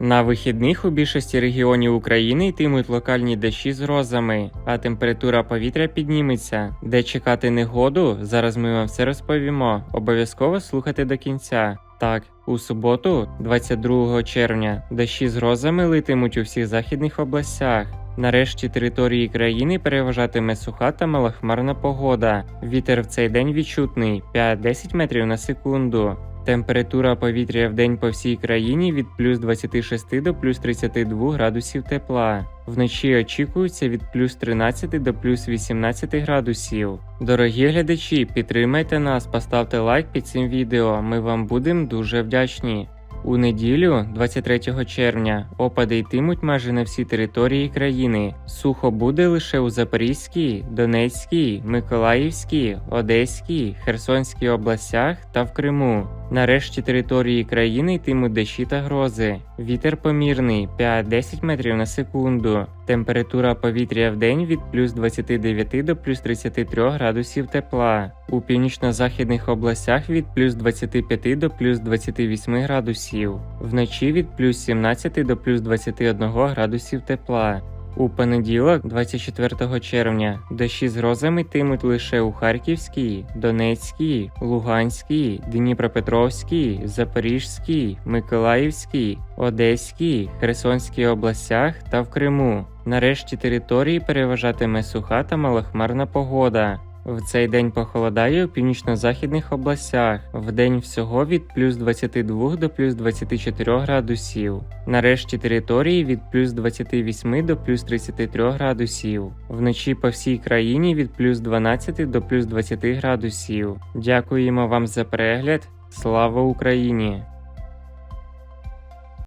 На вихідних у більшості регіонів України йтимуть локальні дощі з грозами, а температура повітря підніметься. Де чекати негоду, зараз ми вам все розповімо. Обов'язково слухайте до кінця. Так, у суботу, 22 червня, дощі з грозами литимуть у всіх західних областях. Нарешті території країни переважатиме суха та малохмарна погода. Вітер в цей день відчутний 5-10 метрів на секунду. Температура повітря в день по всій країні від плюс 26 до плюс 32 градусів тепла. Вночі очікується від плюс 13 до плюс 18 градусів. Дорогі глядачі, підтримайте нас, поставте лайк під цим відео. Ми вам будемо дуже вдячні. У неділю, 23 червня, опади йтимуть майже на всі території країни. Сухо буде лише у Запорізькій, Донецькій, Миколаївській, Одеській, Херсонській областях та в Криму. Нарешті території країни йтимуть дощі та грози. Вітер помірний 5-10 метрів на секунду. Температура повітря в день від плюс 29 до плюс 33 градусів тепла. У північно-західних областях від плюс 25 до плюс 28 градусів. Вночі від плюс 17 до плюс 21 градусів тепла. У понеділок, 24 червня, дощі з грозами йтимуть лише у Харківській, Донецькій, Луганській, Дніпропетровській, Запорізькій, Миколаївській, Одеській, Херсонській областях та в Криму. Нарешті території переважатиме суха та малохмарна погода. В цей день похолодає у північно-західних областях, в день всього від плюс 22 до плюс 24 градусів. Нарешті території від плюс 28 до плюс 33 градусів. Вночі по всій країні від плюс 12 до плюс 20 градусів. Дякуємо вам за перегляд. Слава Україні!